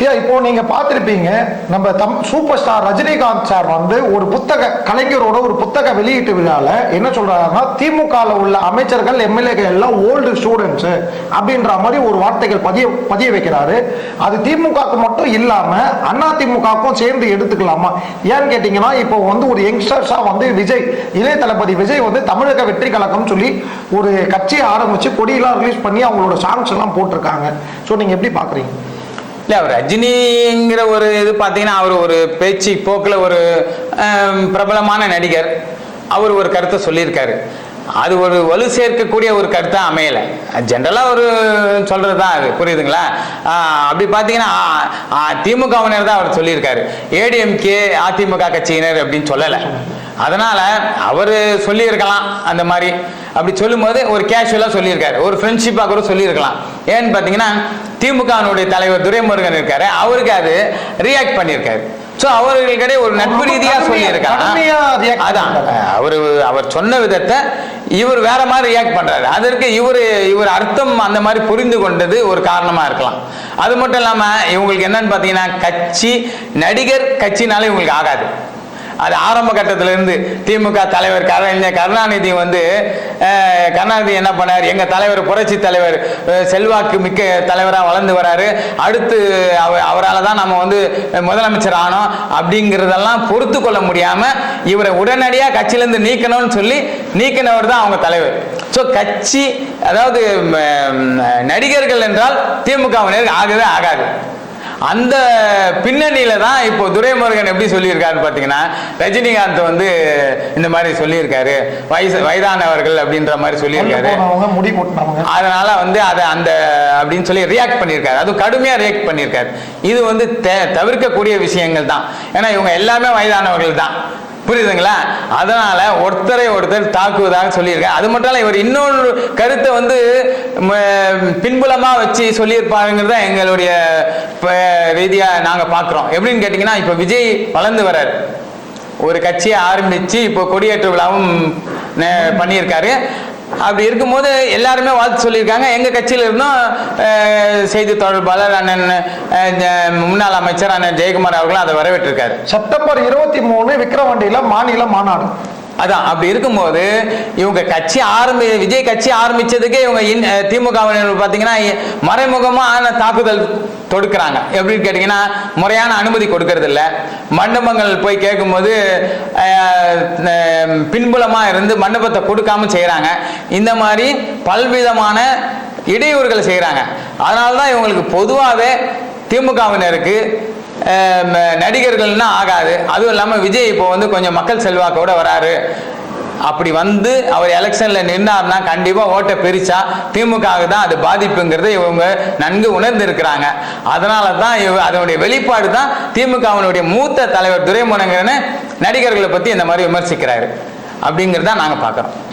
ஐயா இப்போ நீங்க பார்த்துருப்பீங்க நம்ம தம் சூப்பர் ஸ்டார் ரஜினிகாந்த் சார் வந்து ஒரு புத்தக கலைஞரோட ஒரு புத்தக வெளியீட்டு விழால என்ன சொல்றாருன்னா திமுகவில் உள்ள அமைச்சர்கள் எம்எல்ஏக்கள் எல்லாம் ஓல்டு ஸ்டூடெண்ட்ஸ் அப்படின்ற மாதிரி ஒரு வார்த்தைகள் பதிய பதிய வைக்கிறாரு. அது திமுகவுக்கு மட்டும் இல்லாம அண்ணா திமுகவுக்கும் சேர்ந்து எடுத்துக்கலாமா? ஏன்னு கேட்டீங்கன்னா இப்போ வந்து ஒரு யங்ஸ்டர்ஸா வந்து விஜய் இளைய தளபதி விஜய் வந்து தமிழக வெற்றி கழகம் சொல்லி ஒரு கட்சியை ஆரம்பிச்சு கொடியெல்லாம் ரிலீஸ் பண்ணி அவங்களோட சாங்ஸ் எல்லாம் போட்டிருக்காங்க. ஸோ நீங்க எப்படி பாக்குறீங்க இல்லை அவர் ரஜினிங்கிற ஒரு இது பார்த்தீங்கன்னா அவர் ஒரு பேச்சு போக்கில் ஒரு பிரபலமான நடிகர். அவர் ஒரு கருத்தை சொல்லியிருக்காரு. அது ஒரு வலு சேர்க்கக்கூடிய ஒரு கருத்தாக அமையலை. ஜென்ரலாக ஒரு சொல்கிறது தான் அது. புரியுதுங்களா? அப்படி பார்த்தீங்கன்னா திமுகவினர் தான் அவர் சொல்லியிருக்காரு. ஏடிஎம்கே அதிமுக கட்சியினர் அப்படின்னு சொல்லலை. அதனால அவர் சொல்லியிருக்கலாம் அந்த மாதிரி. அப்படி சொல்லும்போது ஒரு கேஷுவலாக சொல்லியிருக்காரு. ஒரு ஃப்ரெண்ட்ஷிப்பாக கூட சொல்லியிருக்கலாம். ஏன்னு பார்த்தீங்கன்னா திமுகவினுடைய தலைவர் துரைமுருகன் இருக்காரு. அவருக்கு அது ரியாக்ட் பண்ணியிருக்காரு. ஸோ அவர்களுக்கிடையே ஒரு நட்பு ரீதியாக சொல்லியிருக்காங்க அதான். அவர் அவர் சொன்ன விதத்தை இவர் வேற மாதிரி ரியாக்ட் பண்றாரு. அதற்கு இவர் இவர் அர்த்தம் அந்த மாதிரி புரிந்து கொண்டது ஒரு காரணமா இருக்கலாம். அது மட்டும் இல்லாம இவங்களுக்கு என்னன்னு பாத்தீங்கன்னா கட்சி நடிகர் கட்சினாலே இவங்களுக்கு ஆகாது. அது ஆரம்ப கட்டத்திலேருந்து திமுக தலைவர் கலைஞர் கருணாநிதி வந்து கருணாநிதி என்ன பண்ணார்? எங்க தலைவர் புரட்சி தலைவர் செல்வாக்கு மிக்க தலைவராக வளர்ந்து வராரு. அடுத்து அவரால் தான் நம்ம வந்து முதலமைச்சர் ஆனோம் அப்படிங்கிறதெல்லாம் பொறுத்து கொள்ள முடியாம இவரை உடனடியாக கட்சியிலேருந்து நீக்கணும்னு சொல்லி நீக்கினவர் தான் அவங்க தலைவர். ஸோ கட்சி அதாவது நடிகர்கள் என்றால் திமுகவினர் ஆகவே ஆகாது. அந்த பின்னணியில தான் இப்போ துரைமுருகன் எப்படி சொல்லியிருக்காருன்னு பார்த்தீங்கன்னா ரஜினிகாந்த் வந்து இந்த மாதிரி சொல்லியிருக்காரு. வயசு வயதானவர்கள் அப்படின்ற மாதிரி சொல்லியிருக்காரு. முடி அதனால வந்து அதை அந்த அப்படின்னு சொல்லி ரியாக்ட் பண்ணியிருக்காரு. அதுவும் கடுமையா ரியாக்ட் பண்ணியிருக்காரு. இது வந்து தவிர்க்கக்கூடிய விஷயங்கள் தான். ஏன்னா இவங்க எல்லாமே வயதானவர்கள் தான். புரியுதுங்களா? அதனால ஒருத்தரை ஒருத்தர் தாக்குவதாக சொல்லியிருக்கேன் அது மட்டும் இல்ல இவர் இன்னொரு கருத்தை வந்து பின்புலமா வச்சு சொல்லியிருப்பாருங்கிறது தான் எங்களுடைய ரீதியா நாங்க பாக்குறோம். எப்படின்னு கேட்டீங்கன்னா இப்போ விஜய் வளர்ந்து வர்றாரு. ஒரு கட்சியை ஆரம்பிச்சு இப்போ கொடியேற்று விழாவும் பண்ணியிருக்காரு. அப்படி இருக்கும்போது எல்லாருமே வாழ்த்து சொல்லியிருக்காங்க. எங்கள் கட்சியில் இருந்தும் செய்தி தொடர்பாளர் அண்ணன் முன்னாள் அமைச்சர் அண்ணன் ஜெயக்குமார் அவர்களும் அதை வரவேற்றிருக்காரு. செப்டம்பர் இருபத்தி மூணு விக்கிரவாண்டியில மாநில மாநாடு. அதான் அப்படி இருக்கும்போது இவங்க கட்சி ஆரம்பி விஜய் கட்சி ஆரம்பிச்சதுக்கே இவங்க இன்- திமுகவினர் பார்த்தீங்கன்னா இ- மறைமுகமான தாக்குதல் தொடுக்கிறாங்க. எப்படின்னு கேட்டிங்கன்னா முறையான அனுமதி கொடுக்கறது இல்ல மண்டபங்கள் போய் கேட்கும்போது அஹ், பின்புலமா இருந்து மண்டபத்தை கொடுக்காம செய்கிறாங்க இந்த மாதிரி பல்விதமான இடையூறுகளை செய்கிறாங்க அதனால தான் இவங்களுக்கு பொதுவாகவே திமுகவினருக்கு நடிகர்கள்னா ஆகாது. அதுவும் இல்லாமல் விஜய் இப்போ வந்து கொஞ்சம் மக்கள் செல்வாக்கோட வராரு. அப்படி வந்து அவர் எலெக்ஷன்ல நின்னார்னா கண்டிப்பா ஓட்டை பிரிச்சா திமுகவுக்கு தான் அது பாதிப்புங்கிறத இவங்க நன்கு உணர்ந்து இருக்கிறாங்க அதனால தான் இவ அதனுடைய வெளிப்பாடு தான் திமுகவினுடைய மூத்த தலைவர் துரைமுருகன் நடிகர்களை பத்தி இந்த மாதிரி விமர்சிக்கிறாரு. அப்படிங்கிறத நாங்க பார்க்குறோம்